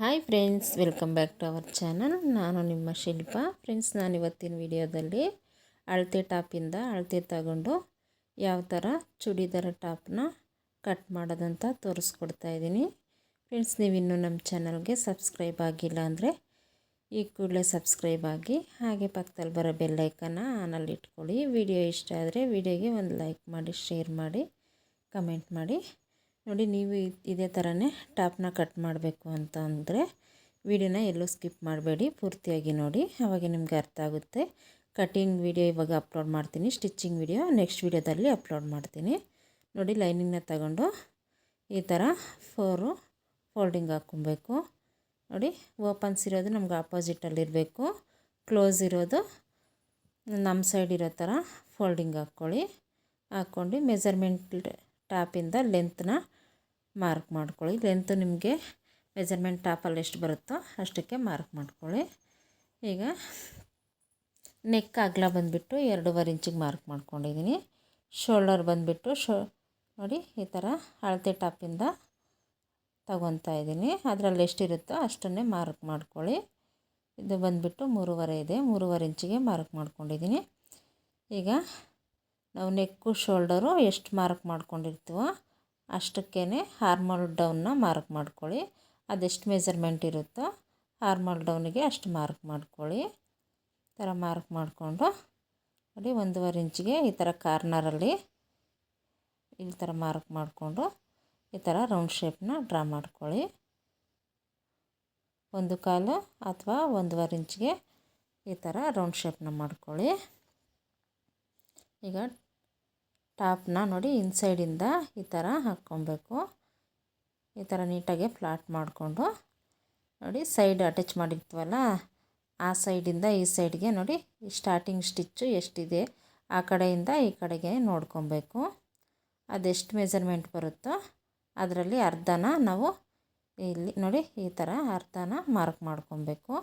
Hi friends, welcome back to our channel. ನಾನು ನಿಮ್ಮ ಶಿಲ್ಪ. Friends ನಾನು ಇವತ್ತಿನ ವಿಡಿಯೋದಲ್ಲಿ ಅಳತೆ ಟಾಪಿಂದ ಅಳತೆ ತಗೊಂಡು ಯಾವ ಥರ ಚೂಡಿದಾರ ಟಾಪ್ನ ಕಟ್ ಮಾಡೋದಂತ ತೋರಿಸ್ಕೊಡ್ತಾ ಇದ್ದೀನಿ. ಫ್ರೆಂಡ್ಸ್, ನೀವಿನ್ನೂ ನಮ್ಮ ಚಾನಲ್ಗೆ ಸಬ್ಸ್ಕ್ರೈಬ್ ಆಗಿಲ್ಲ ಅಂದರೆ ಈ ಕೂಡಲೇ ಸಬ್ಸ್ಕ್ರೈಬ್ ಆಗಿ ಹಾಗೆ ಪಕ್ಕದಲ್ಲಿ ಬರೋ ಬೆಲ್ಲೈಕನ್ನ ಆನಲ್ಲಿ ಇಟ್ಕೊಳ್ಳಿ. ವಿಡಿಯೋ ಇಷ್ಟ ಆದರೆ ವಿಡಿಯೋಗೆ ಒಂದು ಲೈಕ್ ಮಾಡಿ, ಶೇರ್ ಮಾಡಿ, ಕಮೆಂಟ್ ಮಾಡಿ. ನೋಡಿ ನೀವು ಇದೇ ಥರನೇ ಟಾಪ್ನ ಕಟ್ ಮಾಡಬೇಕು ಅಂತ ಅಂದರೆ ವಿಡಿಯೋನ ಎಲ್ಲೂ ಸ್ಕಿಪ್ ಮಾಡಬೇಡಿ, ಪೂರ್ತಿಯಾಗಿ ನೋಡಿ. ಅವಾಗ ನಿಮಗೆ ಅರ್ಥ ಆಗುತ್ತೆ. ಕಟಿಂಗ್ ವಿಡಿಯೋ ಇವಾಗ ಅಪ್ಲೋಡ್ ಮಾಡ್ತೀನಿ, ಸ್ಟಿಚ್ಚಿಂಗ್ ವಿಡಿಯೋ ನೆಕ್ಸ್ಟ್ ವಿಡಿಯೋದಲ್ಲಿ ಅಪ್ಲೋಡ್ ಮಾಡ್ತೀನಿ. ನೋಡಿ ಲೈನಿಂಗ್ನ ತಗೊಂಡು ಈ ಥರ ಫೋರು ಫೋಲ್ಡಿಂಗ್ ಹಾಕ್ಕೊಬೇಕು. ನೋಡಿ ಓಪನ್ಸ್ ಇರೋದು ನಮ್ಗೆ ಆಪೋಸಿಟಲ್ಲಿರಬೇಕು ಕ್ಲೋಸ್ ಇರೋದು ನಮ್ಮ ಸೈಡ್ ಇರೋ ಥರ ಫೋಲ್ಡಿಂಗ್ ಹಾಕ್ಕೊಳ್ಳಿ. ಹಾಕ್ಕೊಂಡು ಮೆಜರ್ಮೆಂಟ್ ಟಾಪಿಂದ ಲೆಂತ್ನ ಮಾರ್ಕ್ ಮಾಡ್ಕೊಳ್ಳಿ. ಲೆಂತ್ ನಿಮಗೆ ಮೆಜರ್ಮೆಂಟ್ ಟಾಪಲ್ಲಿ ಎಷ್ಟು ಬರುತ್ತೋ ಅಷ್ಟಕ್ಕೆ ಮಾರ್ಕ್ ಮಾಡ್ಕೊಳ್ಳಿ. ಈಗ ನೆಕ್ ಅಗಲ ಬಂದುಬಿಟ್ಟು ಎರಡೂವರೆ ಇಂಚಿಗೆ ಮಾರ್ಕ್ ಮಾಡ್ಕೊಂಡಿದ್ದೀನಿ. ಶೋಲ್ಡರ್ ಬಂದುಬಿಟ್ಟು ಶೋ ನೋಡಿ ಈ ಥರ ಅಳತೆ ಟಾಪಿಂದ ತಗೊತಾ ಇದ್ದೀನಿ. ಅದರಲ್ಲಿ ಎಷ್ಟಿರುತ್ತೋ ಅಷ್ಟನ್ನೇ ಮಾರ್ಕ್ ಮಾಡ್ಕೊಳ್ಳಿ. ಇದು ಬಂದುಬಿಟ್ಟು ಮೂರುವರೆ ಇದೆ. ಮೂರುವರೆ ಇಂಚಿಗೆ ಮಾರ್ಕ್ ಮಾಡ್ಕೊಂಡಿದ್ದೀನಿ. ಈಗ ನಾವು ನೆಕ್ಕು ಶೋಲ್ಡರು ಎಷ್ಟು ಮಾರ್ಕ್ ಮಾಡ್ಕೊಂಡಿರ್ತೀವೋ ಅಷ್ಟಕ್ಕೇ ಹಾರ್ಮಲ್ ಡೌನ್ನ ಮಾರ್ಕ್ ಮಾಡ್ಕೊಳ್ಳಿ. ಅದೆಷ್ಟು ಮೆಜರ್ಮೆಂಟ್ ಇರುತ್ತೋ ಹಾರ್ಮಲ್ ಡೌನಿಗೆ ಅಷ್ಟು ಮಾರ್ಕ್ ಮಾಡ್ಕೊಳ್ಳಿ. ಈ ಥರ ಮಾರ್ಕ್ ಮಾಡಿಕೊಂಡು ನೋಡಿ ಒಂದೂವರೆ ಇಂಚಿಗೆ ಈ ಥರ ಕಾರ್ನರಲ್ಲಿ ಈ ಥರ ಮಾರ್ಕ್ ಮಾಡಿಕೊಂಡು ಈ ಥರ ರೌಂಡ್ ಶೇಪ್ನ ಡ್ರಾ ಮಾಡ್ಕೊಳ್ಳಿ. ಒಂದು ಕಾಲು ಅಥವಾ ಒಂದೂವರೆ ಇಂಚಿಗೆ ಈ ಥರ ರೌಂಡ್ ಶೇಪ್ನ ಮಾಡ್ಕೊಳ್ಳಿ. ಈಗ ಟಾಪ್ನ ನೋಡಿ ಇನ್ಸೈಡಿಂದ ಈ ಥರ ಹಾಕ್ಕೊಬೇಕು. ಈ ಥರ ನೀಟಾಗಿ ಫ್ಲಾಟ್ ಮಾಡಿಕೊಂಡು ನೋಡಿ ಸೈಡ್ ಅಟ್ಯಾಚ್ ಮಾಡಿರ್ತೀವಲ್ಲ, ಆ ಸೈಡಿಂದ ಈ ಸೈಡ್ಗೆ ನೋಡಿ ಸ್ಟಾರ್ಟಿಂಗ್ ಸ್ಟಿಚ್ಚು ಎಷ್ಟಿದೆ, ಆ ಕಡೆಯಿಂದ ಈ ಕಡೆಗೆ ನೋಡ್ಕೊಬೇಕು. ಅದೆಷ್ಟು ಮೆಜರ್ಮೆಂಟ್ ಬರುತ್ತೋ ಅದರಲ್ಲಿ ಅರ್ಧನ ನಾವು ಇಲ್ಲಿ ನೋಡಿ ಈ ಥರ ಅರ್ಧನ ಮಾರ್ಕ್ ಮಾಡ್ಕೊಬೇಕು.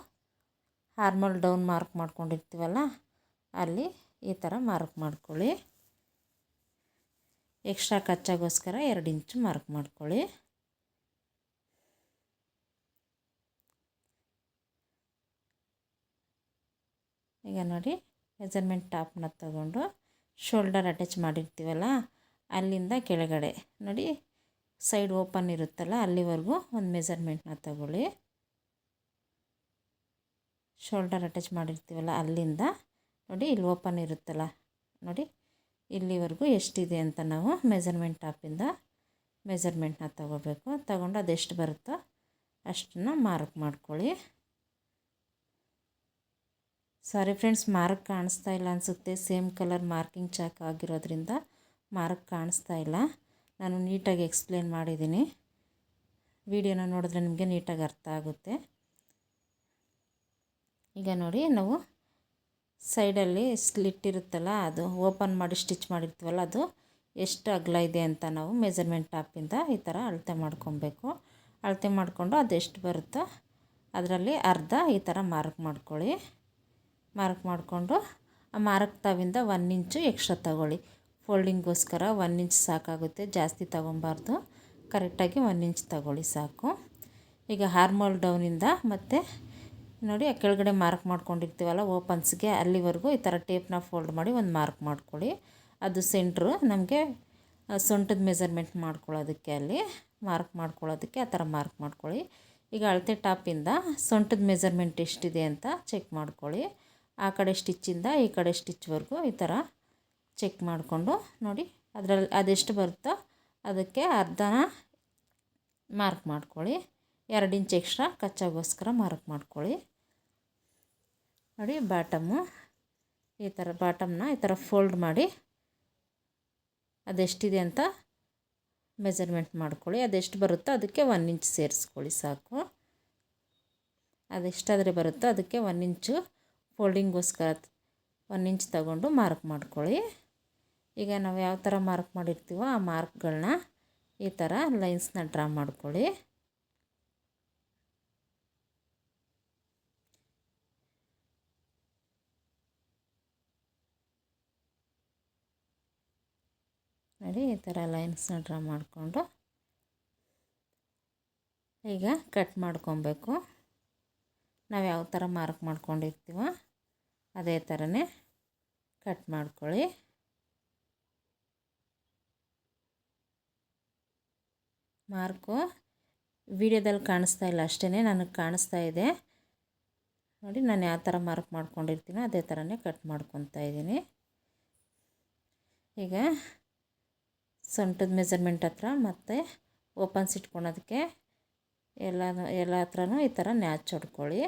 ಹಾರ್ಮಲ್ ಡೌನ್ ಮಾರ್ಕ್ ಮಾಡ್ಕೊಂಡಿರ್ತೀವಲ್ಲ, ಅಲ್ಲಿ ಈ ಥರ ಮಾರ್ಕ್ ಮಾಡ್ಕೊಳ್ಳಿ. ಎಕ್ಸ್ಟ್ರಾ ಕಚ್ಚಾಗೋಸ್ಕರ ಎರಡು ಇಂಚು ಮಾರ್ಕ್ ಮಾಡ್ಕೊಳ್ಳಿ. ಈಗ ನೋಡಿ ಮೆಜರ್ಮೆಂಟ್ ಟಾಪ್ನ ತಗೊಂಡು ಶೋಲ್ಡರ್ ಅಟ್ಯಾಚ್ ಮಾಡಿರ್ತೀವಲ್ಲ, ಅಲ್ಲಿಂದ ಕೆಳಗಡೆ. ನೋಡಿ, ಸೈಡ್ ಓಪನ್ ಇರುತ್ತಲ್ಲ, ಅಲ್ಲಿವರೆಗೂ ಒಂದು ಮೆಜರ್ಮೆಂಟ್ನ ತಗೊಳ್ಳಿ. ಶೋಲ್ಡರ್ ಅಟ್ಯಾಚ್ ಮಾಡಿರ್ತೀವಲ್ಲ, ಅಲ್ಲಿಂದ. ನೋಡಿ, ಇಲ್ಲಿ ಓಪನ್ ಇರುತ್ತಲ್ಲ. ನೋಡಿ ಇಲ್ಲಿವರೆಗೂ ಎಷ್ಟಿದೆ ಅಂತ ನಾವು ಮೆಜರ್ಮೆಂಟ್ ಟಾಪಿಂದ ಮೆಜರ್ಮೆಂಟ್ನ ತಗೋಬೇಕು. ತಗೊಂಡು ಅದೆಷ್ಟು ಬರುತ್ತೋ ಅಷ್ಟನ್ನು ಮಾರ್ಕ್ ಮಾಡ್ಕೊಳ್ಳಿ. ಸಾರಿ ಫ್ರೆಂಡ್ಸ್ ಮಾರ್ಕ್ ಕಾಣಿಸ್ತಾ ಇಲ್ಲ ಅನಿಸುತ್ತೆ. ಸೇಮ್ ಕಲರ್ ಮಾರ್ಕಿಂಗ್ ಚಾಕ್ ಆಗಿರೋದ್ರಿಂದ ಮಾರ್ಕ್ ಕಾಣಿಸ್ತಾ ಇಲ್ಲ. ನಾನು ನೀಟಾಗಿ ಎಕ್ಸ್ಪ್ಲೇನ್ ಮಾಡಿದ್ದೀನಿ. ವಿಡಿಯೋನ ನೋಡಿದ್ರೆ ನಿಮಗೆ ನೀಟಾಗಿ ಅರ್ಥ ಆಗುತ್ತೆ. ಈಗ ನೋಡಿ, ನಾವು ಸೈಡಲ್ಲಿ ಸ್ಲಿಟ್ ಇರುತ್ತಲ್ಲ ಅದು ಓಪನ್ ಮಾಡಿ ಸ್ಟಿಚ್ ಮಾಡಿರ್ತೀವಲ್ಲ, ಅದು ಎಷ್ಟು ಅಗಲ ಇದೆ ಅಂತ ನಾವು ಮೆಜರ್ಮೆಂಟ್ ಟಾಪಿಂದ ಈ ಥರ ಅಳತೆ ಮಾಡ್ಕೊಬೇಕು. ಅಳತೆ ಮಾಡಿಕೊಂಡು ಅದೆಷ್ಟು ಬರುತ್ತೋ ಅದರಲ್ಲಿ ಅರ್ಧ ಈ ಥರ ಮಾರ್ಕ್ ಮಾಡ್ಕೊಳ್ಳಿ. ಮಾರ್ಕ್ ಮಾಡಿಕೊಂಡು ಆ ಮಾರ್ಕ್ ತಾವಿಂದ ಒನ್ ಇಂಚು ಎಕ್ಸ್ಟ್ರಾ ತಗೊಳ್ಳಿ. ಫೋಲ್ಡಿಂಗ್ಗೋಸ್ಕರ ಒನ್ ಇಂಚ್ ಸಾಕಾಗುತ್ತೆ, ಜಾಸ್ತಿ ತಗೊಬಾರ್ದು. ಕರೆಕ್ಟಾಗಿ ಒನ್ ಇಂಚ್ ತಗೊಳ್ಳಿ ಸಾಕು. ಈಗ ಹಾರ್ಮೋಲ್ ಡೌನಿಂದ ಮತ್ತು ನೋಡಿ, ಆ ಕೆಳಗಡೆ ಮಾರ್ಕ್ ಮಾಡ್ಕೊಂಡಿರ್ತೀವಲ್ಲ ಓಪನ್ಸ್ಗೆ ಅಲ್ಲಿವರೆಗೂ ಈ ಥರ ಟೇಪ್ನ ಫೋಲ್ಡ್ ಮಾಡಿ ಒಂದು ಮಾರ್ಕ್ ಮಾಡ್ಕೊಳ್ಳಿ. ಅದು ಸೆಂಟ್ರು ನಮಗೆ ಸೊಂಟದ ಮೆಜರ್ಮೆಂಟ್ ಮಾಡ್ಕೊಳ್ಳೋದಕ್ಕೆ ಅಲ್ಲಿ ಮಾರ್ಕ್ ಮಾಡ್ಕೊಳ್ಳೋದಕ್ಕೆ ಆ ಥರ ಮಾರ್ಕ್ ಮಾಡ್ಕೊಳ್ಳಿ. ಈಗ ಅಳತೆ ಟಾಪಿಂದ ಸೊಂಟದ ಮೆಜರ್ಮೆಂಟ್ ಎಷ್ಟಿದೆ ಅಂತ ಚೆಕ್ ಮಾಡ್ಕೊಳ್ಳಿ. ಆ ಕಡೆ ಸ್ಟಿಚ್ಚಿಂದ ಈ ಕಡೆ ಸ್ಟಿಚ್ವರೆಗೂ ಈ ಥರ ಚೆಕ್ ಮಾಡಿಕೊಂಡು ನೋಡಿ, ಅದರಲ್ಲಿ ಅದೆಷ್ಟು ಬರುತ್ತೋ ಅದಕ್ಕೆ ಅರ್ಧನ ಮಾರ್ಕ್ ಮಾಡ್ಕೊಳ್ಳಿ. ಎರಡು ಇಂಚ್ ಎಕ್ಸ್ಟ್ರಾ ಕಚ್ಚಾಗೋಸ್ಕರ ಮಾರ್ಕ್ ಮಾಡ್ಕೊಳ್ಳಿ. ನೋಡಿ ಬಾಟಮ್ಮು ಈ ಥರ ಬಾಟಮ್ನ ಈ ಥರ ಫೋಲ್ಡ್ ಮಾಡಿ ಅದೆಷ್ಟಿದೆ ಅಂತ ಮೆಜರ್ಮೆಂಟ್ ಮಾಡ್ಕೊಳ್ಳಿ. ಅದೆಷ್ಟು ಬರುತ್ತೋ ಅದಕ್ಕೆ ಒನ್ ಇಂಚ್ ಸೇರಿಸ್ಕೊಳ್ಳಿ ಸಾಕು. ಅದೆಷ್ಟಾದರೆ ಬರುತ್ತೋ ಅದಕ್ಕೆ ಒನ್ ಇಂಚು ಫೋಲ್ಡಿಂಗೋಸ್ಕರ ಒನ್ ಇಂಚ್ ತಗೊಂಡು ಮಾರ್ಕ್ ಮಾಡ್ಕೊಳ್ಳಿ. ಈಗ ನಾವು ಯಾವ ಥರ ಮಾರ್ಕ್ ಮಾಡಿರ್ತೀವೋ ಆ ಮಾರ್ಕ್ಗಳನ್ನ ಈ ಥರ ಲೈನ್ಸ್ನ ಡ್ರಾ ಮಾಡ್ಕೊಳ್ಳಿ. ನೋಡಿ ಈ ಥರ ಲೈನ್ಸ್ನ ಡ್ರಾ ಮಾಡಿಕೊಂಡು ಈಗ ಕಟ್ ಮಾಡ್ಕೊಬೇಕು. ನಾವು ಯಾವ ಥರ ಮಾರ್ಕ್ ಮಾಡ್ಕೊಂಡಿರ್ತೀವೋ ಅದೇ ಥರನೇ ಕಟ್ ಮಾಡ್ಕೊಳ್ಳಿ. ಮಾರ್ಕು ವಿಡಿಯೋದಲ್ಲಿ ಕಾಣಿಸ್ತಾ ಇಲ್ಲ ಅಷ್ಟೇ ನನಗೆ ಕಾಣಿಸ್ತಾ ಇದೆ. ನೋಡಿ ನಾನು ಯಾವ ಥರ ಮಾರ್ಕ್ ಮಾಡ್ಕೊಂಡಿರ್ತೀನೋ ಅದೇ ಥರನೇ ಕಟ್ ಮಾಡ್ಕೊತಾ ಇದ್ದೀನಿ. ಈಗ ಸೊಂಟದ ಮೆಜರ್ಮೆಂಟ್ ಹತ್ರ ಮತ್ತು ಓಪನ್ಸ್ ಇಟ್ಕೊಳೋದಕ್ಕೆ ಎಲ್ಲ ಎಲ್ಲ ಹತ್ರನೂ ಈ ಥರ ನ್ಯಾಚ್ ಹೊಡ್ಕೊಳ್ಳಿ.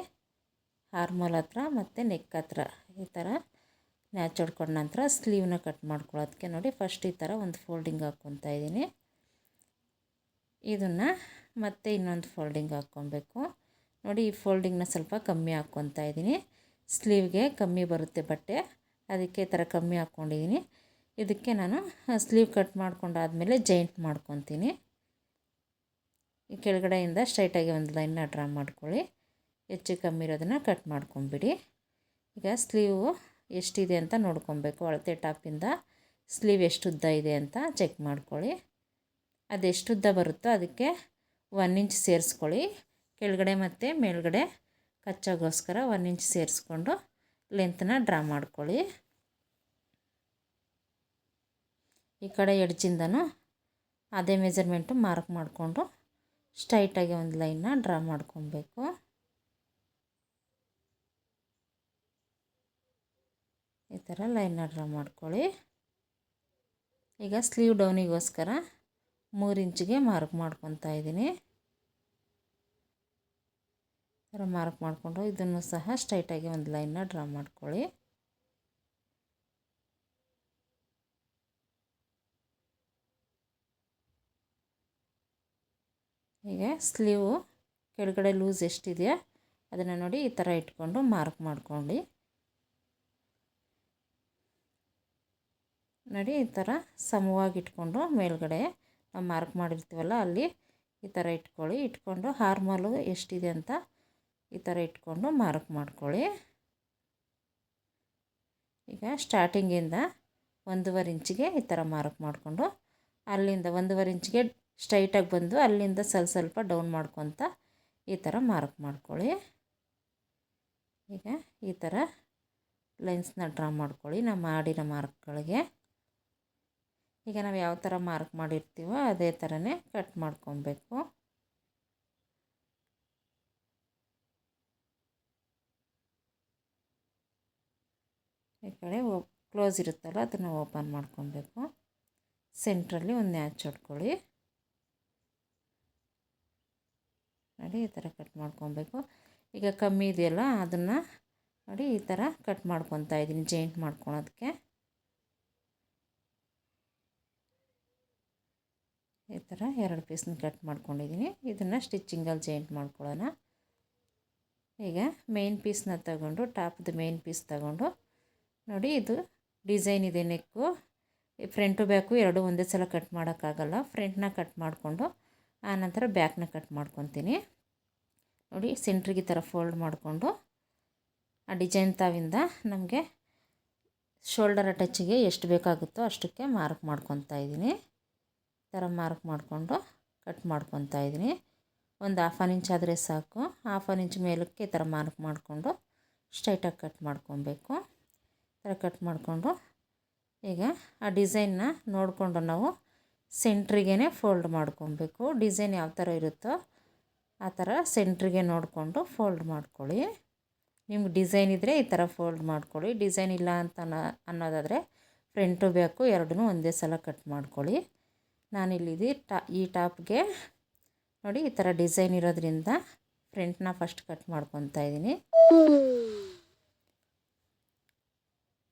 ಹಾರ್ಮೋಲ್ ಹತ್ರ ಮತ್ತು ನೆಕ್ ಹತ್ರ ಈ ಥರ ನ್ಯಾಚ್ ಹೊಡ್ಕೊಂಡ ನಂತರ ಸ್ಲೀವ್ನ ಕಟ್ ಮಾಡ್ಕೊಳ್ಳೋದಕ್ಕೆ ನೋಡಿ ಫಸ್ಟ್ ಈ ಥರ ಒಂದು ಫೋಲ್ಡಿಂಗ್ ಹಾಕ್ಕೊತಾ ಇದ್ದೀನಿ. ಇದನ್ನು ಮತ್ತೆ ಇನ್ನೊಂದು ಫೋಲ್ಡಿಂಗ್ ಹಾಕ್ಕೊಬೇಕು. ನೋಡಿ ಈ ಫೋಲ್ಡಿಂಗ್ನ ಸ್ವಲ್ಪ ಕಮ್ಮಿ ಹಾಕ್ಕೊತಾ ಇದ್ದೀನಿ. ಸ್ಲೀವ್ಗೆ ಕಮ್ಮಿ ಬರುತ್ತೆ ಬಟ್ಟೆ. ಅದಕ್ಕೆ ಈ ಥರ ಕಮ್ಮಿ ಹಾಕ್ಕೊಂಡಿದ್ದೀನಿ. ಇದಕ್ಕೆ ನಾನು ಸ್ಲೀವ್ ಕಟ್ ಮಾಡ್ಕೊಂಡಾದಮೇಲೆ ಜಾಯಿಂಟ್ ಮಾಡ್ಕೊತೀನಿ. ಈ ಕೆಳಗಡೆಯಿಂದ ಸ್ಟ್ರೈಟಾಗಿ ಒಂದು ಲೈನ್ನ ಡ್ರಾ ಮಾಡ್ಕೊಳ್ಳಿ. ಹೆಚ್ಚು ಕಮ್ಮಿ ಇರೋದನ್ನು ಕಟ್ ಮಾಡ್ಕೊಂಬಿಡಿ. ಈಗ ಸ್ಲೀವು ಎಷ್ಟಿದೆ ಅಂತ ನೋಡ್ಕೊಬೇಕು. ಅಳತೆ ಟಾಪಿಂದ ಸ್ಲೀವ್ ಎಷ್ಟು ಉದ್ದ ಇದೆ ಅಂತ ಚೆಕ್ ಮಾಡ್ಕೊಳ್ಳಿ. ಅದೆಷ್ಟು ಉದ್ದ ಬರುತ್ತೋ ಅದಕ್ಕೆ ಒನ್ ಇಂಚ್ ಸೇರಿಸ್ಕೊಳ್ಳಿ. ಕೆಳಗಡೆ ಮತ್ತು ಮೇಲ್ಗಡೆ ಕಚ್ಚಾಗೋಸ್ಕರ ಒನ್ ಇಂಚ್ ಸೇರಿಸ್ಕೊಂಡು ಲೆಂತನ್ನ ಡ್ರಾ ಮಾಡ್ಕೊಳ್ಳಿ. ಈ ಕಡೆ ಎಡ್ಜಿಂದನೂ ಅದೇ ಮೆಜರ್ಮೆಂಟು ಮಾರ್ಕ್ ಮಾಡಿಕೊಂಡು ಸ್ಟ್ರೈಟಾಗಿ ಒಂದು ಲೈನ್ನ ಡ್ರಾ ಮಾಡ್ಕೊಬೇಕು. ಈ ಥರ ಲೈನ್ನ ಡ್ರಾ ಮಾಡ್ಕೊಳ್ಳಿ. ಈಗ ಸ್ಲೀವ್ ಡೌನಿಗೋಸ್ಕರ ಮೂರು ಇಂಚಿಗೆ ಮಾರ್ಕ್ ಮಾಡ್ಕೊತಾ ಇದ್ದೀನಿ. ಥರ ಮಾರ್ಕ್ ಮಾಡಿಕೊಂಡು ಇದನ್ನು ಸಹ ಸ್ಟ್ರೈಟಾಗಿ ಒಂದು ಲೈನ್ನ ಡ್ರಾ ಮಾಡ್ಕೊಳ್ಳಿ. ಈಗ ಸ್ಲೀವು ಕೆಳಗಡೆ ಲೂಸ್ ಎಷ್ಟಿದೆಯಾ ಅದನ್ನು ನೋಡಿ ಈ ಥರ ಇಟ್ಕೊಂಡು ಮಾರ್ಕ್ ಮಾಡ್ಕೊಂಡು. ನೋಡಿ ಈ ಥರ ಸಮವಾಗಿ ಇಟ್ಕೊಂಡು ಮೇಲ್ಗಡೆ ನಾವು ಮಾರ್ಕ್ ಮಾಡಿರ್ತೀವಲ್ಲ ಅಲ್ಲಿ ಈ ಥರ ಇಟ್ಕೊಳ್ಳಿ. ಇಟ್ಕೊಂಡು ಹಾರ್ಮೋಲು ಎಷ್ಟಿದೆ ಅಂತ ಈ ಥರ ಇಟ್ಕೊಂಡು ಮಾರ್ಕ್ ಮಾಡ್ಕೊಳ್ಳಿ. ಈಗ ಸ್ಟಾರ್ಟಿಂಗಿಂದ ಒಂದೂವರೆ ಇಂಚಿಗೆ ಈ ಥರ ಮಾರ್ಕ್ ಮಾಡಿಕೊಂಡು ಅಲ್ಲಿಂದ ಒಂದೂವರೆ ಇಂಚಿಗೆ ಸ್ಟ್ರೈಟಾಗಿ ಬಂದು ಅಲ್ಲಿಂದ ಸ್ವಲ್ಪ ಸ್ವಲ್ಪ ಡೌನ್ ಮಾಡ್ಕೊತ ಈ ಥರ ಮಾರ್ಕ್ ಮಾಡ್ಕೊಳ್ಳಿ. ಈಗ ಈ ಥರ ಲೈನ್ಸ್ನ ಡ್ರಾ ಮಾಡ್ಕೊಳ್ಳಿ ನಾವು ಮಾಡಿರೋ ಮಾರ್ಕ್ಗಳಿಗೆ. ಈಗ ನಾವು ಯಾವ ಥರ ಮಾರ್ಕ್ ಮಾಡಿರ್ತೀವೋ ಅದೇ ಥರನೇ ಕಟ್ ಮಾಡ್ಕೊಬೇಕು. ಈ ಕಡೆ ಕ್ಲೋಸ್ ಇರುತ್ತಲ್ಲ ಅದನ್ನು ಓಪನ್ ಮಾಡ್ಕೊಬೇಕು. ಸೆಂಟ್ರಲ್ಲಿ ಒಂದು ನ್ಯಾಚ್ ಹೊಡ್ಕೊಳ್ಳಿ. ನೋಡಿ ಈ ಥರ ಕಟ್ ಮಾಡ್ಕೊಬೇಕು. ಈಗ ಕಮ್ಮಿ ಇದೆಯಲ್ಲ, ಅದನ್ನು ನೋಡಿ ಈ ಥರ ಕಟ್ ಮಾಡ್ಕೊತಾ ಇದ್ದೀನಿ ಜಾಯಿಂಟ್ ಮಾಡ್ಕೊಳೋದಕ್ಕೆ. ಈ ಥರ ಎರಡು ಪೀಸ್ನ ಕಟ್ ಮಾಡ್ಕೊಂಡಿದ್ದೀನಿ. ಇದನ್ನು ಸ್ಟಿಚ್ಚಿಂಗಲ್ಲಿ ಜಾಯಿಂಟ್ ಮಾಡ್ಕೊಳ್ಳೋಣ. ಈಗ ಮೇನ್ ಪೀಸ್ನ ತಗೊಂಡು ಟಾಪ್ದು ಮೇನ್ ಪೀಸ್ ತಗೊಂಡು, ನೋಡಿ ಇದು ಡಿಸೈನ್ ಇದೆ ನೆಕ್ಕು ಫ್ರಂಟು ಬ್ಯಾಕು ಎರಡು ಒಂದೇ ಸಲ ಕಟ್ ಮಾಡೋಕ್ಕಾಗಲ್ಲ. ಫ್ರಂಟ್ನ ಕಟ್ ಮಾಡಿಕೊಂಡು ಆನಂತರ ಬ್ಯಾಕ್ನ ಕಟ್ ಮಾಡ್ಕೊತೀನಿ. ನೋಡಿ, ಸೆಂಟ್ರಿಗೆ ಥರ ಫೋಲ್ಡ್ ಮಾಡಿಕೊಂಡು ಆ ಡಿಸೈನ್ ತಾವಿಂದ ನಮಗೆ ಶೋಲ್ಡರ್ ಅಟ್ಯಾಚಿಗೆ ಎಷ್ಟು ಬೇಕಾಗುತ್ತೋ ಅಷ್ಟಕ್ಕೆ ಮಾರ್ಕ್ ಮಾಡ್ಕೊತಾ ಇದ್ದೀನಿ. ಥರ ಮಾರ್ಕ್ ಮಾಡಿಕೊಂಡು ಕಟ್ ಮಾಡ್ಕೊತಾ ಇದ್ದೀನಿ. ಒಂದು ಹಾಫ್ ಆನ್ ಇಂಚ್ ಆದರೆ ಸಾಕು. ಹಾಫ್ ಆನ್ ಇಂಚ್ ಮೇಲಕ್ಕೆ ಈ ಥರ ಮಾರ್ಕ್ ಮಾಡಿಕೊಂಡು ಸ್ಟ್ರೈಟಾಗಿ ಕಟ್ ಮಾಡ್ಕೊಬೇಕು. ಥರ ಕಟ್ ಮಾಡಿಕೊಂಡು ಈಗ ಆ ಡಿಸೈನ್ನ ನೋಡಿಕೊಂಡು ನಾವು ಸೆಂಟ್ರಿಗೇ ಫೋಲ್ಡ್ ಮಾಡ್ಕೊಬೇಕು. ಡಿಸೈನ್ ಯಾವ ಥರ ಇರುತ್ತೋ ಆ ಥರ ಸೆಂಟ್ರಿಗೆ ನೋಡಿಕೊಂಡು ಫೋಲ್ಡ್ ಮಾಡ್ಕೊಳ್ಳಿ. ನಿಮ್ಗೆ ಡಿಸೈನ್ ಇದ್ದರೆ ಈ ಥರ ಫೋಲ್ಡ್ ಮಾಡ್ಕೊಳ್ಳಿ. ಡಿಸೈನ್ ಇಲ್ಲ ಅಂತ ಅನ್ನೋದಾದರೆ ಫ್ರಂಟು ಬ್ಯಾಕು ಎರಡೂ ಒಂದೇ ಸಲ ಕಟ್ ಮಾಡ್ಕೊಳ್ಳಿ. ನಾನಿಲ್ಲಿದ್ದು ಟಾ ಈ ಟಾಪ್ಗೆ ನೋಡಿ ಈ ಥರ ಡಿಸೈನ್ ಇರೋದ್ರಿಂದ ಫ್ರಂಟ್ನ ಫಸ್ಟ್ ಕಟ್ ಮಾಡ್ಕೊತಾ ಇದ್ದೀನಿ.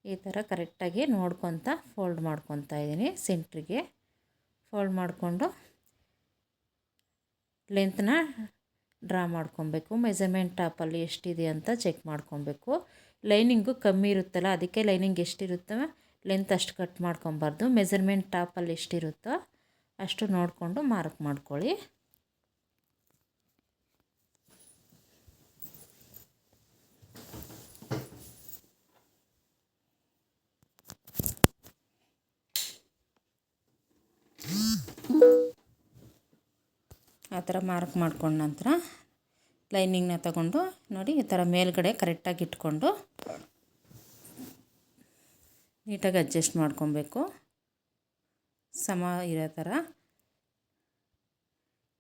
ಈ ಥರ ಕರೆಕ್ಟಾಗಿ ನೋಡ್ಕೊತ ಫೋಲ್ಡ್ ಮಾಡ್ಕೊತಾ ಇದ್ದೀನಿ ಸೆಂಟ್ರಿಗೆ. ಫೋಲ್ಡ್ ಮಾಡಿಕೊಂಡು ಲೆಂತ್ನ ಡ್ರಾ ಮಾಡ್ಕೊಬೇಕು. ಮೆಜರ್ಮೆಂಟ್ ಟಾಪಲ್ಲಿ ಎಷ್ಟಿದೆ ಅಂತ ಚೆಕ್ ಮಾಡ್ಕೊಬೇಕು. ಲೈನಿಂಗು ಕಮ್ಮಿ ಇರುತ್ತಲ್ಲ, ಅದಕ್ಕೆ ಲೈನಿಂಗ್ ಎಷ್ಟಿರುತ್ತೋ ಲೆಂತ್ ಅಷ್ಟು ಕಟ್ ಮಾಡ್ಕೊಬಾರ್ದು. ಮೆಜರ್ಮೆಂಟ್ ಟಾಪಲ್ಲಿ ಎಷ್ಟಿರುತ್ತೋ ಅಷ್ಟು ನೋಡಿಕೊಂಡು ಮಾರ್ಕ್ ಮಾಡ್ಕೊಳ್ಳಿ. ಆ ಥರ ಮಾರ್ಕ್ ಮಾಡ್ಕೊಂಡ ನಂತರ ಲೈನಿಂಗ್ನ ತಗೊಂಡು ನೋಡಿ ಈ ಥರ ಮೇಲ್ಗಡೆ ಕರೆಕ್ಟಾಗಿ ಇಟ್ಕೊಂಡು ನೀಟಾಗಿ ಅಡ್ಜಸ್ಟ್ ಮಾಡ್ಕೊಬೇಕು. ಸಮ ಇರೋ ಥರ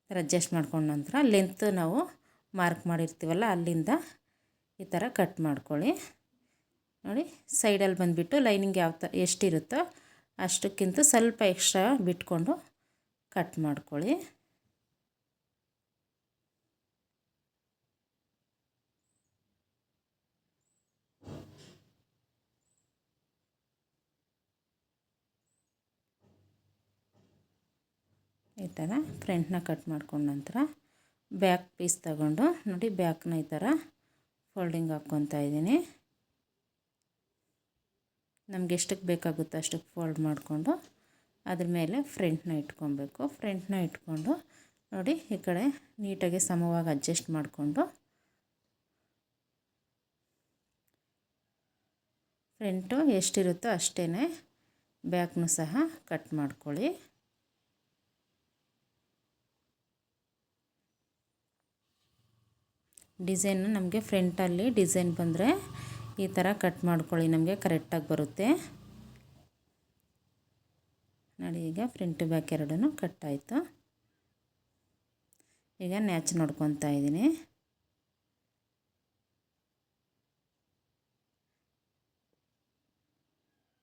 ಥರ ಅಡ್ಜಸ್ಟ್ ಮಾಡ್ಕೊಂಡ ನಂತರ ಲೆಂತ್ ನಾವು ಮಾರ್ಕ್ ಮಾಡಿರ್ತೀವಲ್ಲ ಅಲ್ಲಿಂದ ಈ ಥರ ಕಟ್ ಮಾಡ್ಕೊಳ್ಳಿ. ನೋಡಿ ಸೈಡಲ್ಲಿ ಬಂದುಬಿಟ್ಟು ಲೈನಿಂಗ್ ಯಾವ ಥರ ಎಷ್ಟಿರುತ್ತೋ ಅಷ್ಟಕ್ಕಿಂತ ಸ್ವಲ್ಪ ಎಕ್ಸ್ಟ್ರಾ ಬಿಟ್ಕೊಂಡು ಕಟ್ ಮಾಡ್ಕೊಳ್ಳಿ. ಈ ಥರ ಫ್ರಂಟ್ನ ಕಟ್ ಮಾಡ್ಕೊಂಡ ನಂತರ ಬ್ಯಾಕ್ ಪೀಸ್ ತಗೊಂಡು ನೋಡಿ ಬ್ಯಾಕ್ನ ಈ ಥರ ಫೋಲ್ಡಿಂಗ್ ಹಾಕ್ಕೊತಾ ಇದ್ದೀನಿ. ನಮ್ಗೆ ಎಷ್ಟಕ್ಕೆ ಬೇಕಾಗುತ್ತೋ ಅಷ್ಟಕ್ಕೆ ಫೋಲ್ಡ್ ಮಾಡಿಕೊಂಡು ಅದ್ರ ಮೇಲೆ ಫ್ರಂಟ್ನ ಇಟ್ಕೊಬೇಕು. ಫ್ರಂಟ್ನ ಇಟ್ಕೊಂಡು ನೋಡಿ ಈ ಕಡೆ ನೀಟಾಗಿ ಸಮವಾಗಿ ಅಡ್ಜಸ್ಟ್ ಮಾಡಿಕೊಂಡು ಫ್ರಂಟು ಎಷ್ಟಿರುತ್ತೋ ಅಷ್ಟೇ ಬ್ಯಾಕ್ನು ಸಹ ಕಟ್ ಮಾಡ್ಕೊಳ್ಳಿ. ಡಿಸೈನು ನಮಗೆ ಫ್ರಂಟಲ್ಲಿ ಡಿಸೈನ್ ಬಂದರೆ ಈ ಥರ ಕಟ್ ಮಾಡ್ಕೊಳ್ಳಿ, ನಮಗೆ ಕರೆಕ್ಟಾಗಿ ಬರುತ್ತೆ. ನೋಡಿ, ಈಗ ಫ್ರಂಟ್ ಬ್ಯಾಕ್ ಎರಡೂ ಕಟ್ ಆಯಿತು. ಈಗ ನ್ಯಾಚ್ ನೋಡ್ಕೊತಾ ಇದ್ದೀನಿ.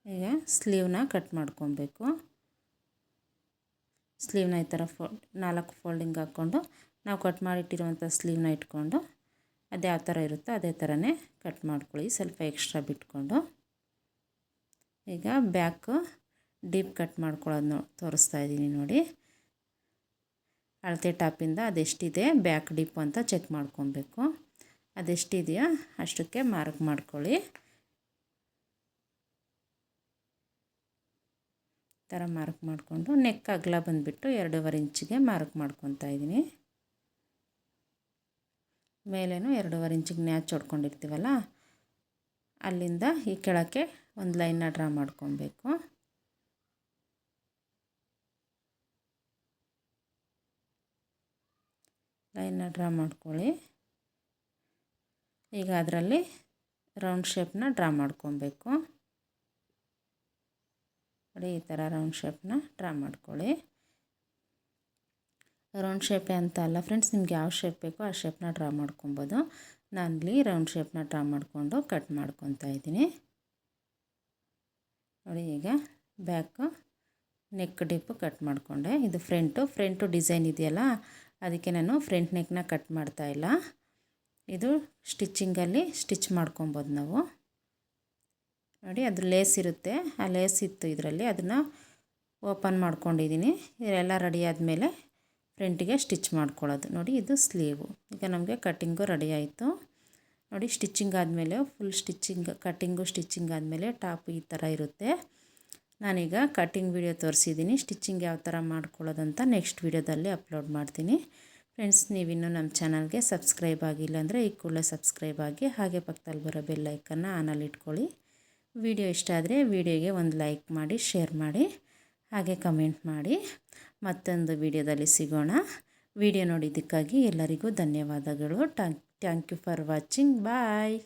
ಈಗ ಸ್ಲೀವ್ನ ಕಟ್ ಮಾಡ್ಕೊಬೇಕು. ಸ್ಲೀವ್ನ ಈ ಥರ ಫೋ ನಾಲ್ಕು ಫೋಲ್ಡಿಂಗ್ ಹಾಕ್ಕೊಂಡು, ನಾವು ಕಟ್ ಮಾಡಿಟ್ಟಿರುವಂಥ ಸ್ಲೀವ್ನ ಇಟ್ಕೊಂಡು ಅದು ಯಾವ ಥರ ಇರುತ್ತೋ ಅದೇ ಥರನೇ ಕಟ್ ಮಾಡ್ಕೊಳ್ಳಿ. ಸ್ವಲ್ಪ ಎಕ್ಸ್ಟ್ರಾ ಬಿಟ್ಕೊಂಡು ಈಗ ಬ್ಯಾಕು ಡೀಪ್ ಕಟ್ ಮಾಡ್ಕೊಳ್ಳೋದು ತೋರಿಸ್ತಾ ಇದ್ದೀನಿ ನೋಡಿ. ಅಳತೆ ಟಾಪಿಂದ ಅದೆಷ್ಟಿದೆ, ಬ್ಯಾಕ್ ಡೀಪ್ ಅಂತ ಚೆಕ್ ಮಾಡ್ಕೊಬೇಕು. ಅದೆಷ್ಟಿದೆಯೋ ಅಷ್ಟಕ್ಕೆ ಮಾರ್ಕ್ ಮಾಡ್ಕೊಳ್ಳಿ. ಥರ ಮಾರ್ಕ್ ಮಾಡಿಕೊಂಡು ನೆಕ್ ಅಗಲ ಬಂದುಬಿಟ್ಟು ಎರಡೂವರೆ ಇಂಚಿಗೆ ಮಾರ್ಕ್ ಮಾಡ್ಕೊತಾ ಇದ್ದೀನಿ. ಮೇಲೇನು ಎರಡೂವರೆ ಇಂಚಿಗೆ ನ್ಯಾಚ್ ಹೊಡ್ಕೊಂಡಿರ್ತೀವಲ್ಲ, ಅಲ್ಲಿಂದ ಈ ಕೆಳಕ್ಕೆ ಒಂದು ಲೈನ್ನ ಡ್ರಾ ಮಾಡ್ಕೊಬೇಕು. ಲೈನ್ನ ಡ್ರಾ ಮಾಡ್ಕೊಳ್ಳಿ. ಈಗ ಅದರಲ್ಲಿ ರೌಂಡ್ ಶೇಪ್ನ ಡ್ರಾ ಮಾಡ್ಕೊಬೇಕು. ನೋಡಿ ಈ ಥರ ರೌಂಡ್ ಶೇಪ್ನ ಡ್ರಾ ಮಾಡ್ಕೊಳ್ಳಿ. ರೌಂಡ್ ಶೇಪೇ ಅಂತ ಅಲ್ಲ ಫ್ರೆಂಡ್ಸ್, ನಿಮ್ಗೆ ಯಾವ ಶೇಪ್ ಬೇಕೋ ಆ ಶೇಪ್ನ ಡ್ರಾ ಮಾಡ್ಕೊಬೋದು. ನಾನಿಲ್ಲಿ ರೌಂಡ್ ಶೇಪ್ನ ಡ್ರಾ ಮಾಡಿಕೊಂಡು ಕಟ್ ಮಾಡ್ಕೊತಾ ಇದ್ದೀನಿ. ನೋಡಿ ಈಗ ಬ್ಯಾಕು ನೆಕ್ ಡಿಪ್ಪು ಕಟ್ ಮಾಡಿಕೊಂಡೆ. ಇದು ಫ್ರಂಟು ಫ್ರಂಟು ಡಿಸೈನ್ ಇದೆಯಲ್ಲ, ಅದಕ್ಕೆ ನಾನು ಫ್ರಂಟ್ ನೆಕ್ನ ಕಟ್ ಮಾಡ್ತಾ ಇಲ್ಲ. ಇದು ಸ್ಟಿಚ್ಚಿಂಗಲ್ಲಿ ಸ್ಟಿಚ್ ಮಾಡ್ಕೊಬೋದು ನಾವು. ನೋಡಿ ಅದು ಲೇಸ್ ಇರುತ್ತೆ. ಆ ಲೇಸ್ ಇತ್ತು ಇದರಲ್ಲಿ, ಅದನ್ನು ಓಪನ್ ಮಾಡ್ಕೊಂಡಿದ್ದೀನಿ. ಇದೆಲ್ಲ ರೆಡಿ ಆದಮೇಲೆ ಫ್ರಂಟಿಗೆ ಸ್ಟಿಚ್ ಮಾಡ್ಕೊಳ್ಳೋದು. ನೋಡಿ, ಇದು ಸ್ಲೀವು. ಈಗ ನಮಗೆ ಕಟ್ಟಿಂಗು ರೆಡಿ ಆಯಿತು. ನೋಡಿ ಸ್ಟಿಚ್ಚಿಂಗ್ ಆದಮೇಲೆ ಫುಲ್ ಸ್ಟಿಚ್ಚಿಂಗ್ ಕಟ್ಟಿಂಗು ಸ್ಟಿಚ್ಚಿಂಗ್ ಆದಮೇಲೆ ಟಾಪ್ ಈ ಥರ ಇರುತ್ತೆ. ನಾನೀಗ ಕಟ್ಟಿಂಗ್ ವಿಡಿಯೋ ತೋರಿಸಿದ್ದೀನಿ. ಸ್ಟಿಚ್ಚಿಂಗ್ ಯಾವ ಥರ ಮಾಡ್ಕೊಳ್ಳೋದಂತ ನೆಕ್ಸ್ಟ್ ವಿಡಿಯೋದಲ್ಲಿ ಅಪ್ಲೋಡ್ ಮಾಡ್ತೀನಿ. ಫ್ರೆಂಡ್ಸ್ ನೀವಿನ್ನೂ ನಮ್ಮ ಚಾನಲ್ಗೆ ಸಬ್ಸ್ಕ್ರೈಬ್ ಆಗಿಲ್ಲ ಅಂದರೆ ಈ ಕೂಡಲೇ ಸಬ್ಸ್ಕ್ರೈಬ್ ಆಗಿ, ಹಾಗೆ ಪಕ್ಕದಲ್ಲಿ ಬರೋ ಬೆಲ್ಲೈಕನ್ನು ಆನಲ್ಲಿ ಇಟ್ಕೊಳ್ಳಿ. ವಿಡಿಯೋ ಇಷ್ಟ ಆದರೆ ವಿಡಿಯೋಗೆ ಒಂದು ಲೈಕ್ ಮಾಡಿ ಶೇರ್ ಮಾಡಿ, ಹಾಗೆ ಕಮೆಂಟ್ ಮಾಡಿ. ಮತ್ತೊಂದು ವಿಡಿಯೋದಲ್ಲಿ ಸಿಗೋಣ. ವಿಡಿಯೋ ನೋಡಿದ್ದಕ್ಕಾಗಿ ಎಲ್ಲರಿಗೂ ಧನ್ಯವಾದಗಳು. Thank thank you for watching bye